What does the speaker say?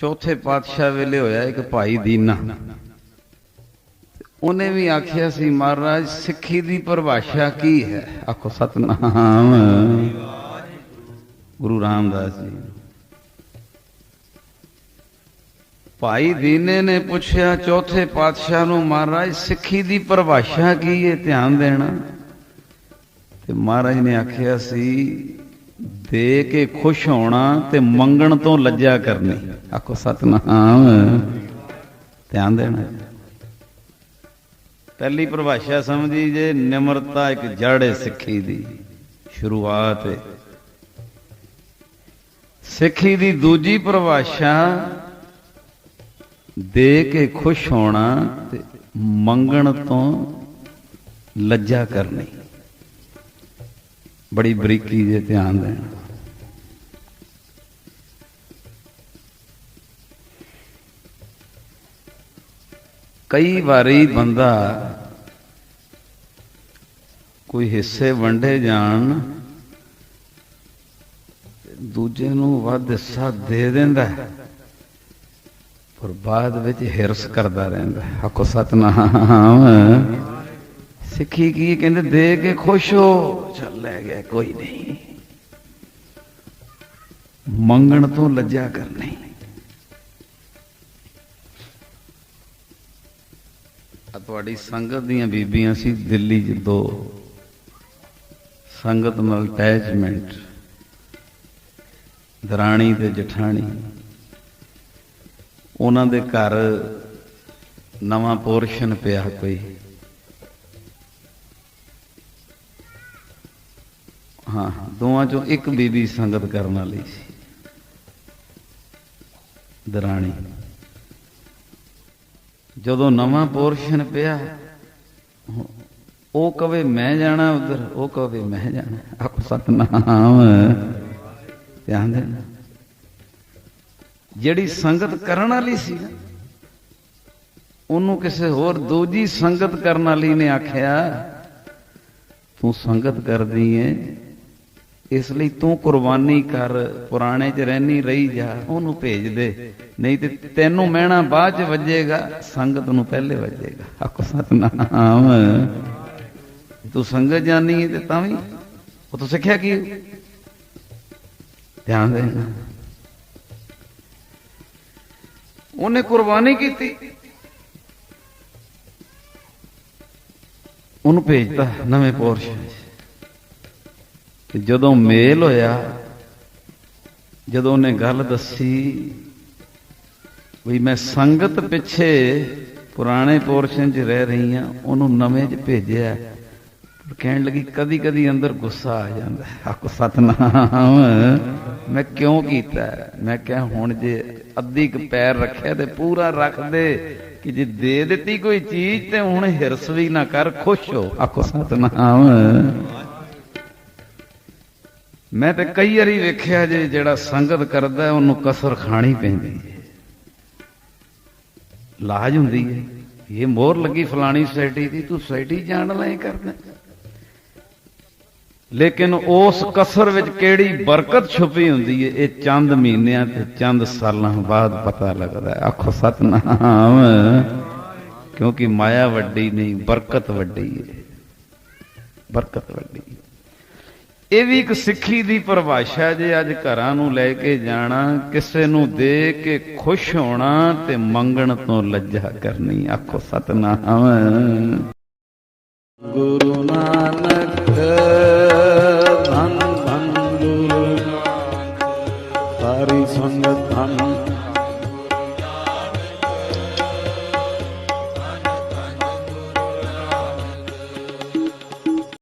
ਚੌਥੇ ਪਾਤਸ਼ਾਹ ਵੇਲੇ ਹੋਇਆ ਇੱਕ ਭਾਈ ਦੀਨਾ। ਉਹਨੇ ਵੀ ਆਖਿਆ ਸੀ, ਮਹਾਰਾਜ, ਸਿੱਖੀ ਦੀ ਪਰਿਭਾਸ਼ਾ ਕੀ ਹੈ? ਆਖੋ, ਸਤਨਾਮ। ਗੁਰੂ ਰਾਮਦਾਸ ਜੀ ਭਾਈ ਦੀਨੇ ਨੇ ਪੁੱਛਿਆ, ਚੌਥੇ ਪਾਤਸ਼ਾਹ ਨੂੰ, ਮਹਾਰਾਜ, ਸਿੱਖੀ ਦੀ ਪਰਿਭਾਸ਼ਾ ਕੀ ਹੈ? ਧਿਆਨ ਦੇਣਾ। ਤੇ ਮਹਾਰਾਜ ਨੇ ਆਖਿਆ ਸੀ, ਦੇ ਕੇ ਖੁਸ਼ ਹੋਣਾ ਤੇ ਮੰਗਣ ਤੋਂ ਲੱਜਾ ਕਰਨੀ। ਆਖੋ ਸਤਨਾਮ। ਧਿਆਨ ਦੇਣਾ। ਪਹਿਲੀ ਪਰਿਭਾਸ਼ਾ ਸਮਝੀ ਜੇ, ਨਿਮਰਤਾ ਇੱਕ ਜੜ ਹੈ ਸਿੱਖੀ ਦੀ। ਸ਼ੁਰੂਆਤ ਹੈ। ਸਿੱਖੀ ਦੀ ਦੂਜੀ ਪਰਿਭਾਸ਼ਾ ਦੇ ਕੇ ਖੁਸ਼ ਹੋਣਾ ਤੇ ਮੰਗਣ ਤੋਂ ਲੱਜਾ ਕਰਨੀ। ਬੜੀ ਬਰੀਕੀ ਜੇ ਧਿਆਨ ਦੇਣਾ। ਕਈ ਵਾਰੀ ਬੰਦਾ ਕੋਈ ਹਿੱਸੇ ਵੰਡੇ ਜਾਣ, ਦੂਜੇ ਨੂੰ ਵੱਧ ਹਿੱਸਾ ਦੇ ਦਿੰਦਾ ਹੈ, ਪਰ ਬਾਅਦ ਵਿੱਚ ਹਿਰਸ ਕਰਦਾ ਰਹਿੰਦਾ ਹੱਕੋ ਆਖੋ, ਸਤਨਾਮ। ਸਿੱਖੀ ਕੀ ਕਹਿੰਦੇ? ਦੇ ਕੇ ਖੁਸ਼ ਹੋ। ਚੱਲ ਲੈ ਗਿਆ, ਕੋਈ ਨਹੀਂ। ਮੰਗਣ ਤੋਂ ਲੱਜਾ ਕਰਨੀ ਆ ਤੁਹਾਡੀ ਸੰਗਤ ਦੀਆਂ ਬੀਬੀਆਂ ਸੀ ਦਿੱਲੀ 'ਚ ਦੋ। ਸੰਗਤ ਨਾਲ ਅਟੈਚਮੈਂਟ। ਦਰਾਣੀ ਤੇ ਜਠਾਣੀ। ਉਹਨਾਂ ਦੇ ਘਰ ਨਵਾਂ ਪੋਰਸ਼ਨ ਪਿਆ ਕੋਈ। ਹਾਂ ਦੋਵਾਂ ਚੋਂ ਇੱਕ ਬੀਬੀ ਸੰਗਤ ਕਰਨ ਵਾਲੀ ਸੀ। ਦਰਾਣੀ। ਜਦੋਂ ਨਵਾਂ ਪੋਰਸ਼ਨ ਪਿਆ, ਉਹ ਕਵੇ ਮੈਂ ਜਾਣਾ ਉਧਰ, ਉਹ ਕਵੇ ਮੈਂ ਜਾਣਾ, ਆਪ ਸਤਨਾਮ। ਧਿਆਨ ਦੇਣਾ। ਜਿਹੜੀ ਸੰਗਤ ਕਰਨ ਵਾਲੀ ਸੀ ਉਹਨੂੰ ਕਿਸੇ ਹੋਰ ਦੂਜੀ ਸੰਗਤ ਕਰਨ ਵਾਲੀ ਨੇ ਆਖਿਆ, ਤੂੰ ਸੰਗਤ ਕਰਦੀ ਏ। ਇਸ ਲਈ ਤੂੰ ਕੁਰਬਾਨੀ ਕਰ, ਪੁਰਾਣੇ 'ਚ ਰਹਿਣੀ ਰਹੀ ਜਾ, ਉਹਨੂੰ ਭੇਜ ਦੇ। ਨਹੀਂ ਤੇ ਤੈਨੂੰ ਮਹਿਣਾ ਬਾਅਦ 'ਚ ਵੱਜੇਗਾ, ਸੰਗਤ ਨੂੰ ਪਹਿਲੇ ਵੱਜੇਗਾ। ਆਖੋ ਸਤਨਾਮ। ਤੂੰ ਸੰਗਤ ਜਾਣੀ ਤੇ ਤਾਂ ਵੀ, ਉਹ ਤੂੰ ਸਿੱਖਿਆ ਕੀ? ਧਿਆਨ ਦੇ। ਉਹਨੇ ਕੁਰਬਾਨੀ ਕੀਤੀ। ਉਹਨੂੰ ਭੇਜਤਾ ਨਵੇਂ ਪੋਰਸ਼ਨ 'ਚ। ਤੇ ਜਦੋਂ ਮੇਲ ਹੋਇਆ, ਜਦੋਂ ਉਹਨੇ ਗੱਲ ਦੱਸੀ ਵੀ ਮੈਂ ਸੰਗਤ ਪਿੱਛੇ ਪੁਰਾਣੇ ਪੋਰਸ਼ਨ 'ਚ ਰਹਿ ਰਹੀ ਆ ਉਹਨੂੰ ਨਵੇਂ 'ਚ ਭੇਜਿਆ, ਕਹਿਣ ਲੱਗੀ ਕਦੀ ਕਦੀ ਅੰਦਰ ਗੁੱਸਾ ਆ ਜਾਂਦਾ ਆਕੋ ਸਤਨਾਮ, ਮੈਂ ਕਿਉਂ ਕੀਤਾ? ਮੈਂ ਕਿਹਾ, ਹੁਣ ਜੇ ਅੱਧੀ ਕ ਪੈਰ ਰੱਖਿਆ ਤੇ ਪੂਰਾ ਰੱਖ ਦੇ, ਕਿ ਜੇ ਦੇ ਦਿੱਤੀ ਕੋਈ ਚੀਜ਼ ਤੇ ਹੁਣ ਹਿਰਸ ਵੀ ਨਾ ਕਰ, ਖੁਸ਼ ਹੋ। ਆਕੋ ਸਤਨਾਮ। ਮੈਂ ਤੇ ਕਈ ਵਾਰੀ ਵੇਖਿਆ ਜੇ ਜਿਹੜਾ ਸੰਗਤ ਕਰਦਾ, ਉਹਨੂੰ ਕਸਰ ਖਾਣੀ ਪੈਂਦੀ ਹੈ। ਲਾਜ ਹੁੰਦੀ ਹੈ। ਇਹ ਮੋਹਰ ਲੱਗੀ ਫਲਾਣੀ ਸੋਸਾਇਟੀ ਦੀ, ਤੂੰ ਸੋਸਾਇਟੀ ਜਾਣ ਲੈ ਕਰਦਾ। ਲੇਕਿਨ ਉਸ ਕਸਰ ਵਿੱਚ ਕਿਹੜੀ ਬਰਕਤ ਛੁਪੀ ਹੁੰਦੀ ਹੈ, ਇਹ ਚੰਦ ਮਹੀਨਿਆਂ ਤੇ ਚੰਦ ਸਾਲਾਂ ਬਾਅਦ ਪਤਾ ਲੱਗਦਾ ਹੈ। ਆਖੋ, ਸਤਨਾਮ। ਕਿਉਂਕਿ ਮਾਇਆ ਵੱਡੀ ਨਹੀਂ, ਬਰਕਤ ਵੱਡੀ ਹੈ। ਬਰਕਤ ਵੱਡੀ ਹੈ। ਇਹ ਵੀ ਇੱਕ ਸਿੱਖੀ ਦੀ ਪਰਿਭਾਸ਼ਾ ਜੇ ਅੱਜ ਘਰਾਂ ਨੂੰ ਲੈ ਕੇ ਜਾਣਾ, ਕਿਸੇ ਨੂੰ ਦੇ ਕੇ ਖੁਸ਼ ਹੋਣਾ ਤੇ ਮੰਗਣ ਤੋਂ ਲੱਜਾ ਕਰਨੀ ਆਖੋ ਸਤਨਾਮ। ਗੁਰੂ ਨਾਨਕ ਧੰਨ ਧੰਨ ਗੁਰੂ ਸਾਰੀ ਸੰਗਤ ਧੰਨ।